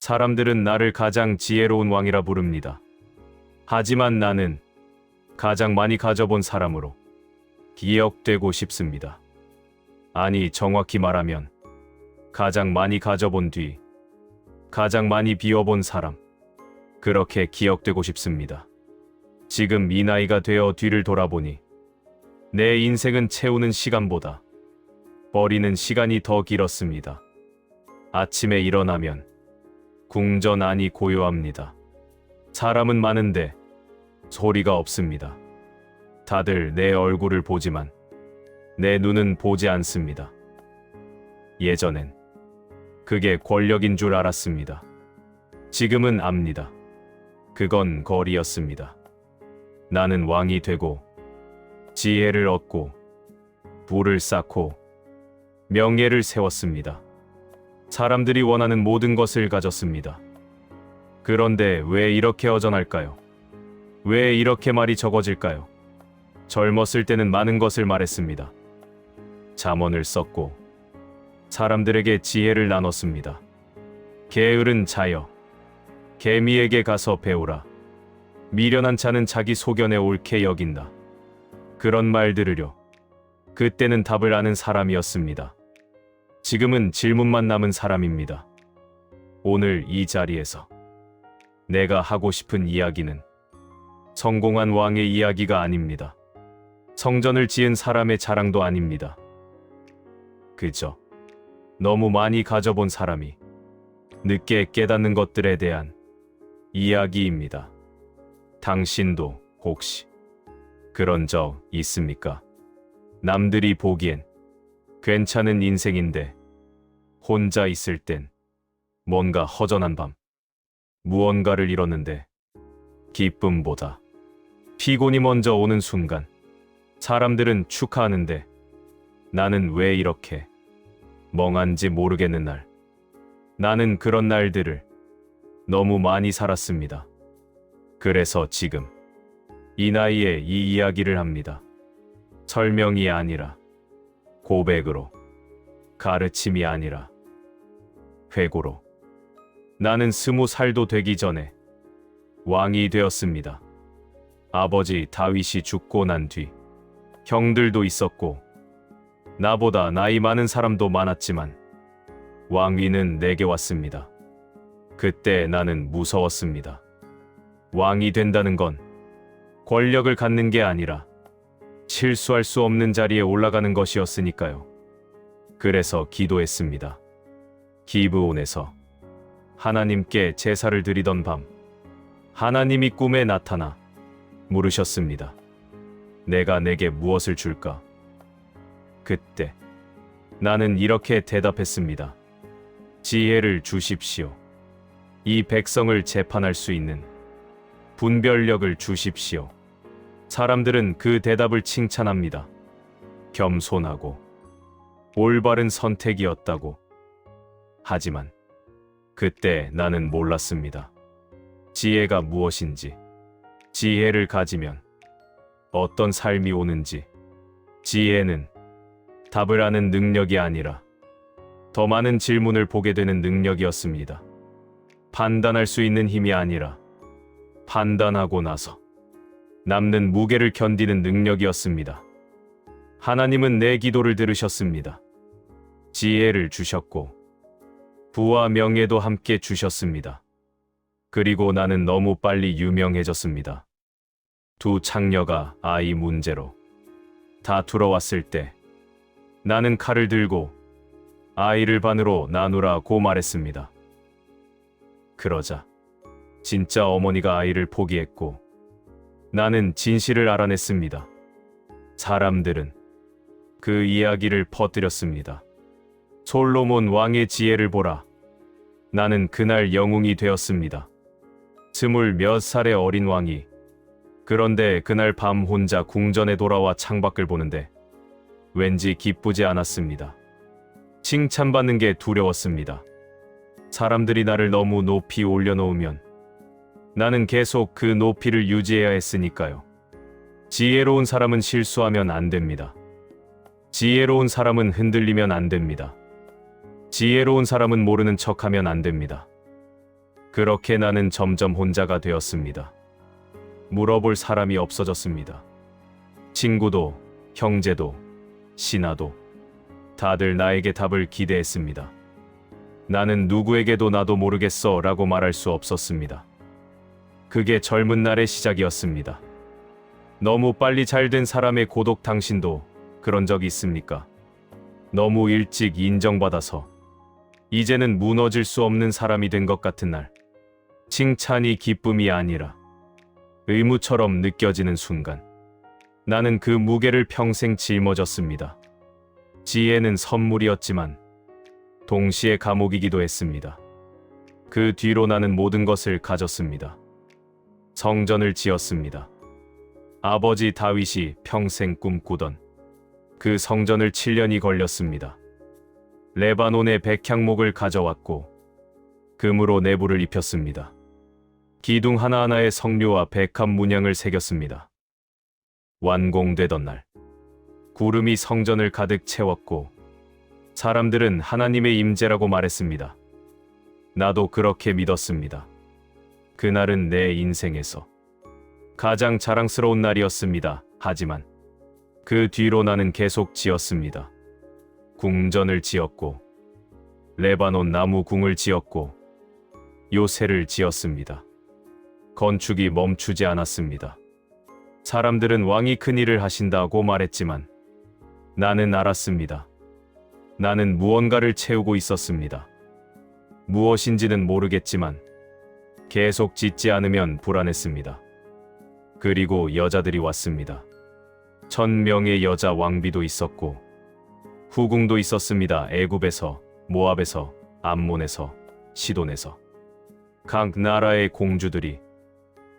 사람들은 나를 가장 지혜로운 왕이라 부릅니다. 하지만 나는 가장 많이 가져본 사람으로 기억되고 싶습니다. 아니, 정확히 말하면 가장 많이 가져본 뒤 가장 많이 비워본 사람. 그렇게 기억되고 싶습니다. 지금 이 나이가 되어 뒤를 돌아보니 내 인생은 채우는 시간보다 버리는 시간이 더 길었습니다. 아침에 일어나면 궁전 안이 고요합니다. 사람은 많은데 소리가 없습니다. 다들 내 얼굴을 보지만 내 눈은 보지 않습니다. 예전엔 그게 권력인 줄 알았습니다. 지금은 압니다. 그건 거리였습니다. 나는 왕이 되고 지혜를 얻고 부를 쌓고 명예를 세웠습니다. 사람들이 원하는 모든 것을 가졌습니다. 그런데 왜 이렇게 어전할까요? 왜 이렇게 말이 적어질까요? 젊었을 때는 많은 것을 말했습니다. 잠언을 썼고 사람들에게 지혜를 나눴습니다. 게으른 자여 개미에게 가서 배우라. 미련한 자는 자기 소견에 옳게 여긴다. 그런 말 들으려. 그때는 답을 아는 사람이었습니다. 지금은 질문만 남은 사람입니다. 오늘 이 자리에서 내가 하고 싶은 이야기는 성공한 왕의 이야기가 아닙니다. 성전을 지은 사람의 자랑도 아닙니다. 그저 너무 많이 가져본 사람이 늦게 깨닫는 것들에 대한 이야기입니다. 당신도 혹시 그런 적 있습니까? 남들이 보기엔 괜찮은 인생인데 혼자 있을 땐 뭔가 허전한 밤, 무언가를 잃었는데 기쁨보다 피곤이 먼저 오는 순간 사람들은 축하하는데 나는 왜 이렇게 멍한지 모르겠는 날. 나는 그런 날들을 너무 많이 살았습니다. 그래서 지금 이 나이에 이 이야기를 합니다. 설명이 아니라 고백으로 가르침이 아니라 회고로 나는 스무 살도 되기 전에 왕이 되었습니다. 아버지 다윗이 죽고 난 뒤 형들도 있었고 나보다 나이 많은 사람도 많았지만 왕위는 내게 왔습니다. 그때 나는 무서웠습니다. 왕이 된다는 건 권력을 갖는 게 아니라 실수할 수 없는 자리에 올라가는 것이었으니까요. 그래서 기도했습니다. 기브온에서 하나님께 제사를 드리던 밤 하나님이 꿈에 나타나 물으셨습니다. 내가 내게 무엇을 줄까? 그때 나는 이렇게 대답했습니다. 지혜를 주십시오. 이 백성을 재판할 수 있는 분별력을 주십시오. 사람들은 그 대답을 칭찬합니다. 겸손하고 올바른 선택이었다고. 하지만 그때 나는 몰랐습니다. 지혜가 무엇인지, 지혜를 가지면 어떤 삶이 오는지, 지혜는 답을 아는 능력이 아니라 더 많은 질문을 보게 되는 능력이었습니다. 판단할 수 있는 힘이 아니라 판단하고 나서 남는 무게를 견디는 능력이었습니다. 하나님은 내 기도를 들으셨습니다. 지혜를 주셨고 부와 명예도 함께 주셨습니다. 그리고 나는 너무 빨리 유명해졌습니다. 두 창녀가 아이 문제로 다 들어왔을 때 나는 칼을 들고 아이를 반으로 나누라고 말했습니다. 그러자 진짜 어머니가 아이를 포기했고 나는 진실을 알아냈습니다. 사람들은 그 이야기를 퍼뜨렸습니다. 솔로몬 왕의 지혜를 보라. 나는 그날 영웅이 되었습니다. 스물 몇 살의 어린 왕이 그런데 그날 밤 혼자 궁전에 돌아와 창밖을 보는데 왠지 기쁘지 않았습니다. 칭찬받는 게 두려웠습니다. 사람들이 나를 너무 높이 올려놓으면 나는 계속 그 높이를 유지해야 했으니까요. 지혜로운 사람은 실수하면 안 됩니다. 지혜로운 사람은 흔들리면 안 됩니다. 지혜로운 사람은 모르는 척하면 안 됩니다. 그렇게 나는 점점 혼자가 되었습니다. 물어볼 사람이 없어졌습니다. 친구도, 형제도, 신하도, 다들 나에게 답을 기대했습니다. 나는 누구에게도 나도 모르겠어 라고 말할 수 없었습니다. 그게 젊은 날의 시작이었습니다. 너무 빨리 잘 된 사람의 고독 당신도 그런 적 있습니까? 너무 일찍 인정받아서 이제는 무너질 수 없는 사람이 된 것 같은 날. 칭찬이 기쁨이 아니라 의무처럼 느껴지는 순간. 나는 그 무게를 평생 짊어졌습니다. 지혜는 선물이었지만 동시에 감옥이기도 했습니다. 그 뒤로 나는 모든 것을 가졌습니다. 성전을 지었습니다. 아버지 다윗이 평생 꿈꾸던 그 성전을 7년이 걸렸습니다. 레바논의 백향목을 가져왔고 금으로 내부를 입혔습니다. 기둥 하나하나에 성류와 백합 문양을 새겼습니다. 완공되던 날 구름이 성전을 가득 채웠고 사람들은 하나님의 임재라고 말했습니다. 나도 그렇게 믿었습니다. 그날은 내 인생에서 가장 자랑스러운 날이었습니다. 하지만 그 뒤로 나는 계속 지었습니다. 궁전을 지었고 레바논 나무 궁을 지었고 요새를 지었습니다. 건축이 멈추지 않았습니다. 사람들은 왕이 큰 일을 하신다고 말했지만 나는 알았습니다. 나는 무언가를 채우고 있었습니다. 무엇인지는 모르겠지만 계속 짓지 않으면 불안했습니다. 그리고 여자들이 왔습니다. 천 명의 여자 왕비도 있었고 후궁도 있었습니다. 애굽에서, 모압에서, 암몬에서, 시돈에서 각 나라의 공주들이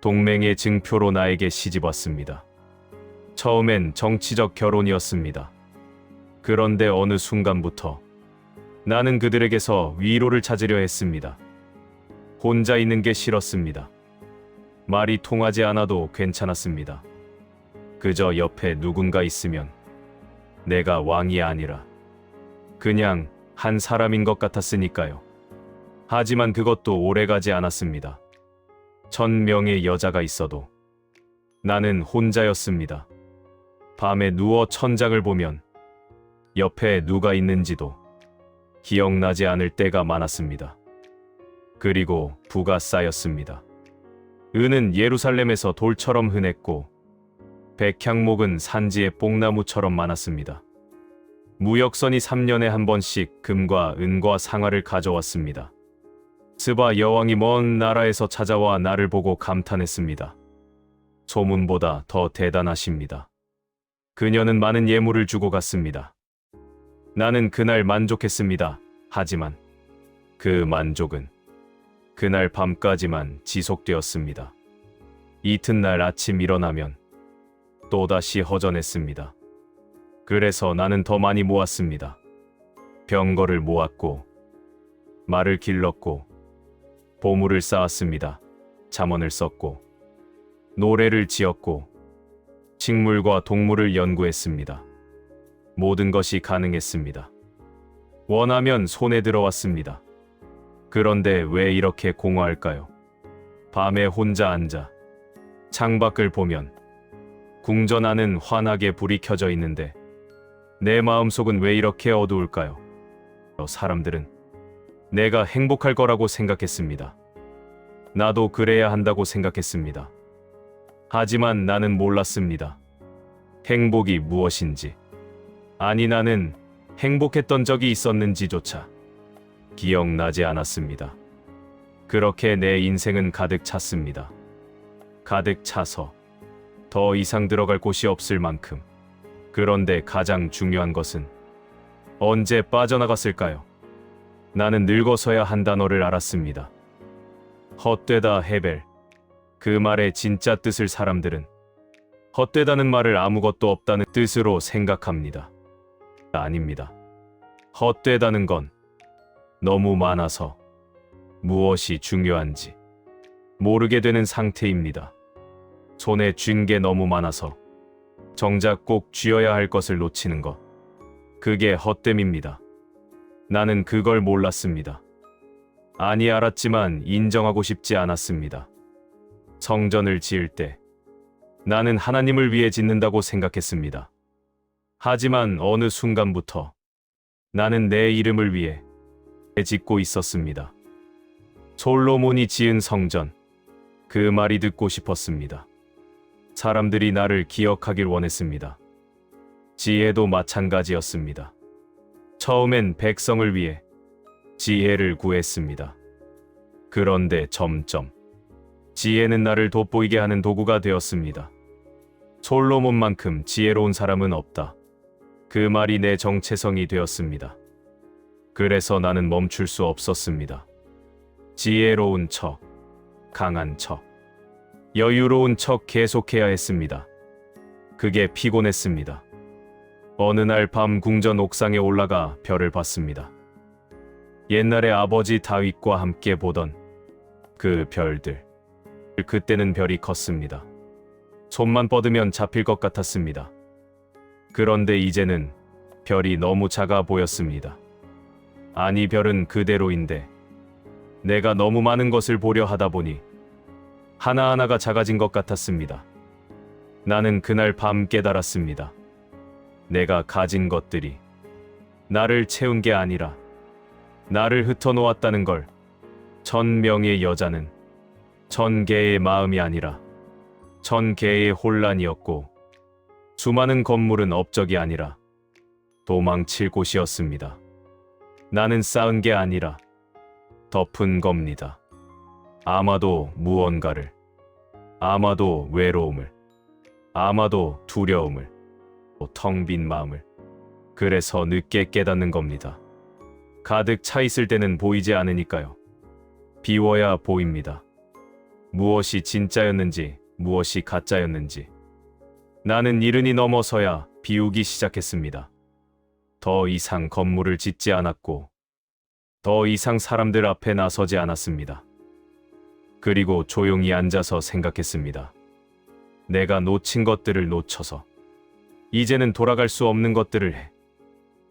동맹의 증표로 나에게 시집 왔습니다. 처음엔 정치적 결혼이었습니다. 그런데 어느 순간부터 나는 그들에게서 위로를 찾으려 했습니다. 혼자 있는 게 싫었습니다. 말이 통하지 않아도 괜찮았습니다. 그저 옆에 누군가 있으면 내가 왕이 아니라 그냥 한 사람인 것 같았으니까요. 하지만 그것도 오래가지 않았습니다. 천 명의 여자가 있어도 나는 혼자였습니다. 밤에 누워 천장을 보면 옆에 누가 있는지도 기억나지 않을 때가 많았습니다. 그리고 부가 쌓였습니다. 은은 예루살렘에서 돌처럼 흔했고 백향목은 산지의 뽕나무처럼 많았습니다. 무역선이 3년에 한 번씩 금과 은과 상아를 가져왔습니다. 스바 여왕이 먼 나라에서 찾아와 나를 보고 감탄했습니다. 소문보다 더 대단하십니다. 그녀는 많은 예물을 주고 갔습니다. 나는 그날 만족했습니다. 하지만 그 만족은 그날 밤까지만 지속되었습니다. 이튿날 아침 일어나면 또다시 허전했습니다. 그래서 나는 더 많이 모았습니다. 병거를 모았고 말을 길렀고 보물을 쌓았습니다. 잠원을 썼고 노래를 지었고 식물과 동물을 연구했습니다. 모든 것이 가능했습니다. 원하면 손에 들어왔습니다. 그런데 왜 이렇게 공허할까요? 밤에 혼자 앉아 창밖을 보면 궁전 안은 환하게 불이 켜져 있는데 내 마음속은 왜 이렇게 어두울까요? 사람들은 내가 행복할 거라고 생각했습니다. 나도 그래야 한다고 생각했습니다. 하지만 나는 몰랐습니다. 행복이 무엇인지. 아니 나는 행복했던 적이 있었는지조차 기억나지 않았습니다. 그렇게 내 인생은 가득 찼습니다. 가득 차서 더 이상 들어갈 곳이 없을 만큼. 그런데 가장 중요한 것은 언제 빠져나갔을까요? 나는 늙어서야 한 단어를 알았습니다. 헛되다 헤벨. 그 말의 진짜 뜻을 사람들은 헛되다는 말을 아무것도 없다는 뜻으로 생각합니다. 아닙니다. 헛되다는 건 너무 많아서 무엇이 중요한지 모르게 되는 상태입니다. 손에 쥔 게 너무 많아서 정작 꼭 쥐어야 할 것을 놓치는 것. 그게 헛됨입니다. 나는 그걸 몰랐습니다. 아니 알았지만 인정하고 싶지 않았습니다. 성전을 지을 때 나는 하나님을 위해 짓는다고 생각했습니다. 하지만 어느 순간부터 나는 내 이름을 위해 짓고 있었습니다. 솔로몬이 지은 성전, 그 말이 듣고 싶었습니다. 사람들이 나를 기억하길 원했습니다. 지혜도 마찬가지였습니다. 처음엔 백성을 위해 지혜를 구했습니다. 그런데 점점 지혜는 나를 돋보이게 하는 도구가 되었습니다. 솔로몬만큼 지혜로운 사람은 없다. 그 말이 내 정체성이 되었습니다. 그래서 나는 멈출 수 없었습니다. 지혜로운 척, 강한 척, 여유로운 척 계속해야 했습니다. 그게 피곤했습니다. 어느 날 밤 궁전 옥상에 올라가 별을 봤습니다. 옛날에 아버지 다윗과 함께 보던 그 별들. 그때는 별이 컸습니다. 손만 뻗으면 잡힐 것 같았습니다. 그런데 이제는 별이 너무 작아 보였습니다. 아니, 별은 그대로인데 내가 너무 많은 것을 보려 하다 보니 하나하나가 작아진 것 같았습니다. 나는 그날 밤 깨달았습니다. 내가 가진 것들이 나를 채운 게 아니라 나를 흩어놓았다는 걸. 천 명의 여자는 천 개의 마음이 아니라 천 개의 혼란이었고 수많은 건물은 업적이 아니라 도망칠 곳이었습니다. 나는 쌓은 게 아니라 덮은 겁니다. 아마도 무언가를, 아마도 외로움을, 아마도 두려움을, 텅 빈 마음을. 그래서 늦게 깨닫는 겁니다. 가득 차 있을 때는 보이지 않으니까요. 비워야 보입니다. 무엇이 진짜였는지, 무엇이 가짜였는지. 나는 이른이 넘어서야 비우기 시작했습니다. 더 이상 건물을 짓지 않았고, 더 이상 사람들 앞에 나서지 않았습니다. 그리고 조용히 앉아서 생각했습니다. 내가 놓친 것들을 놓쳐서, 이제는 돌아갈 수 없는 것들을 해.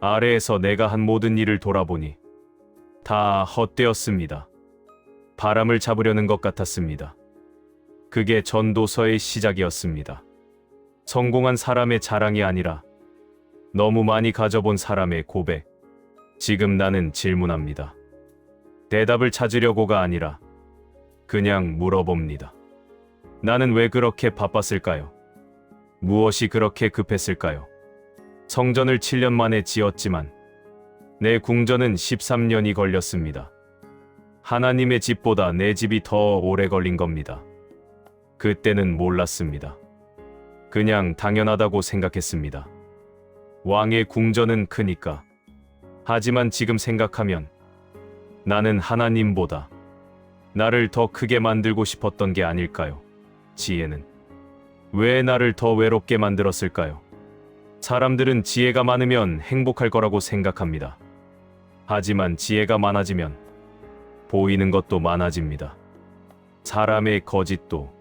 아래에서 내가 한 모든 일을 돌아보니 다 헛되었습니다. 바람을 잡으려는 것 같았습니다. 그게 전도서의 시작이었습니다. 성공한 사람의 자랑이 아니라 너무 많이 가져본 사람의 고백. 지금 나는 질문합니다. 대답을 찾으려고가 아니라 그냥 물어봅니다. 나는 왜 그렇게 바빴을까요? 무엇이 그렇게 급했을까요? 성전을 7년 만에 지었지만 내 궁전은 13년이 걸렸습니다. 하나님의 집보다 내 집이 더 오래 걸린 겁니다. 그때는 몰랐습니다. 그냥 당연하다고 생각했습니다. 왕의 궁전은 크니까. 하지만 지금 생각하면 나는 하나님보다 나를 더 크게 만들고 싶었던 게 아닐까요? 지혜는 왜 나를 더 외롭게 만들었을까요? 사람들은 지혜가 많으면 행복할 거라고 생각합니다. 하지만 지혜가 많아지면 보이는 것도 많아집니다. 사람의 거짓도,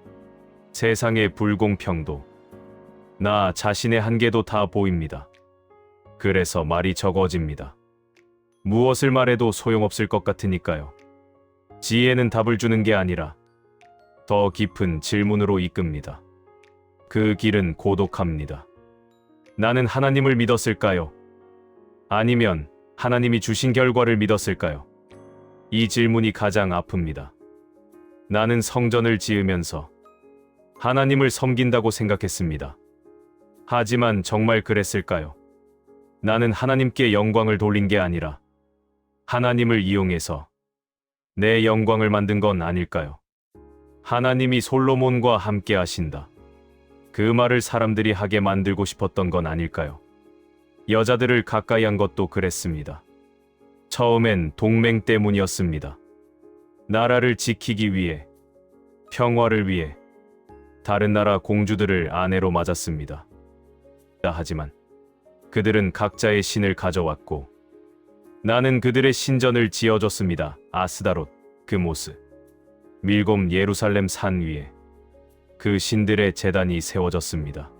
세상의 불공평도, 나 자신의 한계도 다 보입니다. 그래서 말이 적어집니다. 무엇을 말해도 소용없을 것 같으니까요. 지혜는 답을 주는 게 아니라 더 깊은 질문으로 이끕니다. 그 길은 고독합니다. 나는 하나님을 믿었을까요? 아니면 하나님이 주신 결과를 믿었을까요? 이 질문이 가장 아픕니다. 나는 성전을 지으면서 하나님을 섬긴다고 생각했습니다. 하지만 정말 그랬을까요? 나는 하나님께 영광을 돌린 게 아니라 하나님을 이용해서 내 영광을 만든 건 아닐까요? 하나님이 솔로몬과 함께 하신다. 그 말을 사람들이 하게 만들고 싶었던 건 아닐까요? 여자들을 가까이 한 것도 그랬습니다. 처음엔 동맹 때문이었습니다. 나라를 지키기 위해, 평화를 위해, 다른 나라 공주들을 아내로 맞았습니다. 하지만 그들은 각자의 신을 가져왔고, 나는 그들의 신전을 지어줬습니다. 아스다롯, 그 모습. 밀곰 예루살렘 산 위에 그 신들의 재단이 세워졌습니다.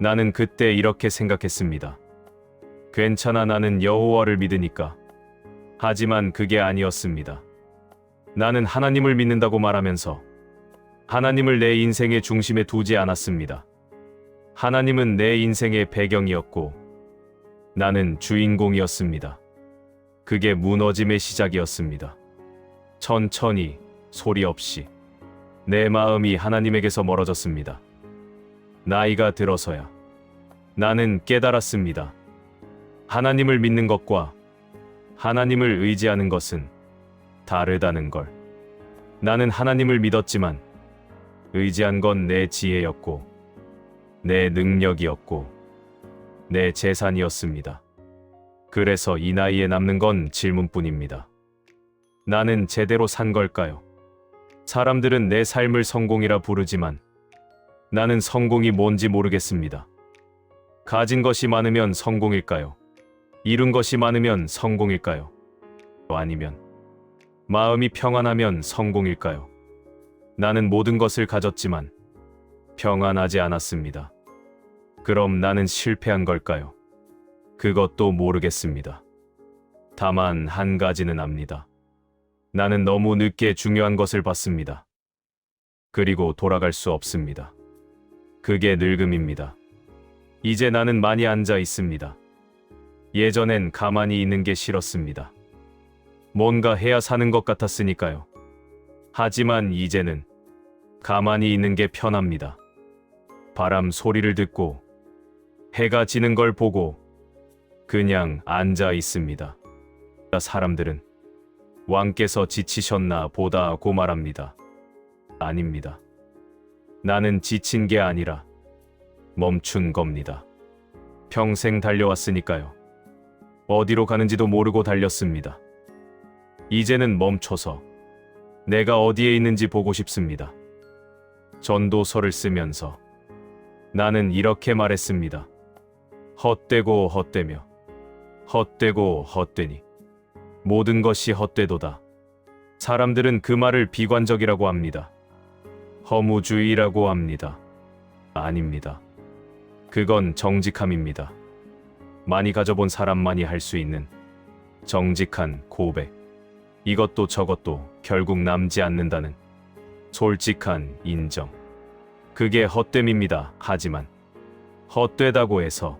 나는 그때 이렇게 생각했습니다. 괜찮아 나는 여호와를 믿으니까. 하지만 그게 아니었습니다. 나는 하나님을 믿는다고 말하면서 하나님을 내 인생의 중심에 두지 않았습니다. 하나님은 내 인생의 배경이었고 나는 주인공이었습니다. 그게 무너짐의 시작이었습니다. 천천히 소리 없이 내 마음이 하나님에게서 멀어졌습니다. 나이가 들어서야 나는 깨달았습니다. 하나님을 믿는 것과 하나님을 의지하는 것은 다르다는 걸. 나는 하나님을 믿었지만 의지한 건 내 지혜였고 내 능력이었고 내 재산이었습니다. 그래서 이 나이에 남는 건 질문뿐입니다. 나는 제대로 산 걸까요? 사람들은 내 삶을 성공이라 부르지만 나는 성공이 뭔지 모르겠습니다. 가진 것이 많으면 성공일까요? 이룬 것이 많으면 성공일까요? 아니면 마음이 평안하면 성공일까요? 나는 모든 것을 가졌지만 평안하지 않았습니다. 그럼 나는 실패한 걸까요? 그것도 모르겠습니다. 다만 한 가지는 압니다. 나는 너무 늦게 중요한 것을 봤습니다. 그리고 돌아갈 수 없습니다. 그게 늙음입니다. 이제 나는 많이 앉아 있습니다. 예전엔 가만히 있는 게 싫었습니다. 뭔가 해야 사는 것 같았으니까요. 하지만 이제는 가만히 있는 게 편합니다. 바람 소리를 듣고 해가 지는 걸 보고 그냥 앉아 있습니다. 사람들은 왕께서 지치셨나 보다 고 말합니다. 아닙니다. 나는 지친 게 아니라 멈춘 겁니다. 평생 달려왔으니까요. 어디로 가는지도 모르고 달렸습니다. 이제는 멈춰서 내가 어디에 있는지 보고 싶습니다. 전도서를 쓰면서 나는 이렇게 말했습니다. 헛되고 헛되며 헛되고 헛되니 모든 것이 헛되도다. 사람들은 그 말을 비관적이라고 합니다. 허무주의라고 합니다. 아닙니다. 그건 정직함입니다. 많이 가져본 사람만이 할 수 있는 정직한 고백. 이것도 저것도 결국 남지 않는다는 솔직한 인정. 그게 헛됨입니다. 하지만 헛되다고 해서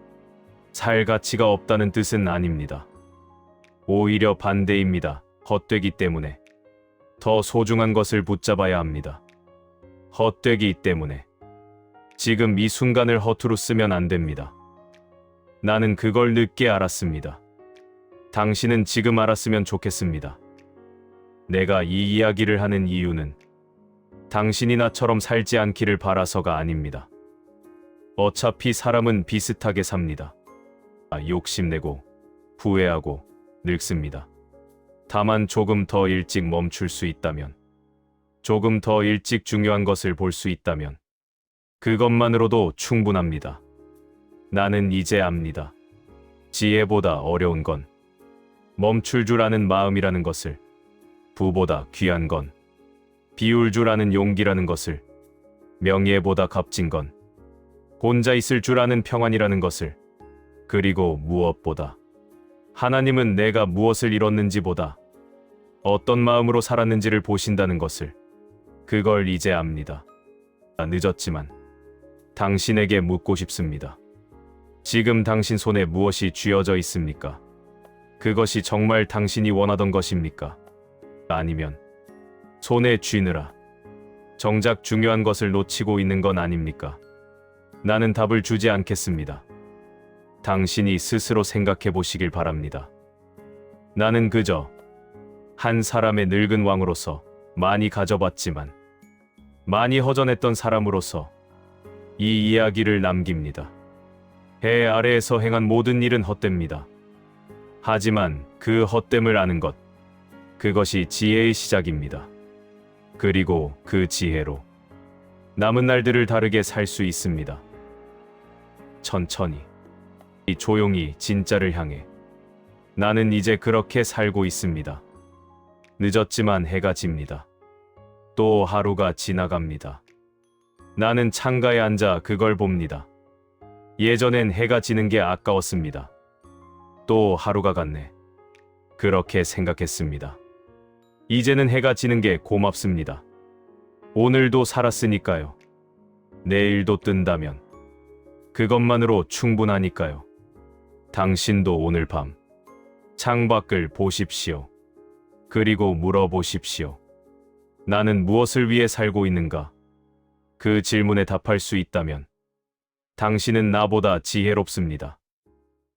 살 가치가 없다는 뜻은 아닙니다. 오히려 반대입니다. 헛되기 때문에 더 소중한 것을 붙잡아야 합니다. 헛되기 때문에 지금 이 순간을 허투루 쓰면 안 됩니다. 나는 그걸 늦게 알았습니다. 당신은 지금 알았으면 좋겠습니다. 내가 이 이야기를 하는 이유는 당신이 나처럼 살지 않기를 바라서가 아닙니다. 어차피 사람은 비슷하게 삽니다. 아, 욕심내고 후회하고 늙습니다. 다만 조금 더 일찍 멈출 수 있다면, 조금 더 일찍 중요한 것을 볼 수 있다면, 그것만으로도 충분합니다. 나는 이제 압니다. 지혜보다 어려운 건 멈출 줄 아는 마음이라는 것을, 부보다 귀한 건 비울 줄 아는 용기라는 것을, 명예보다 값진 건 혼자 있을 줄 아는 평안이라는 것을, 그리고 무엇보다 하나님은 내가 무엇을 이뤘는지보다 어떤 마음으로 살았는지를 보신다는 것을 그걸 이제 압니다. 아, 늦었지만 당신에게 묻고 싶습니다. 지금 당신 손에 무엇이 쥐어져 있습니까? 그것이 정말 당신이 원하던 것입니까? 아니면 손에 쥐느라 정작 중요한 것을 놓치고 있는 건 아닙니까? 나는 답을 주지 않겠습니다. 당신이 스스로 생각해 보시길 바랍니다. 나는 그저 한 사람의 늙은 왕으로서 많이 가져봤지만 많이 허전했던 사람으로서 이 이야기를 남깁니다. 해 아래에서 행한 모든 일은 헛됩니다. 하지만 그 헛됨을 아는 것, 그것이 지혜의 시작입니다. 그리고 그 지혜로 남은 날들을 다르게 살 수 있습니다. 천천히. 조용히 진짜를 향해 나는 이제 그렇게 살고 있습니다. 늦었지만 해가 집니다. 또 하루가 지나갑니다. 나는 창가에 앉아 그걸 봅니다. 예전엔 해가 지는 게 아까웠습니다. 또 하루가 갔네. 그렇게 생각했습니다. 이제는 해가 지는 게 고맙습니다. 오늘도 살았으니까요. 내일도 뜬다면 그것만으로 충분하니까요. 당신도 오늘 밤 창밖을 보십시오. 그리고 물어보십시오. 나는 무엇을 위해 살고 있는가? 그 질문에 답할 수 있다면 당신은 나보다 지혜롭습니다.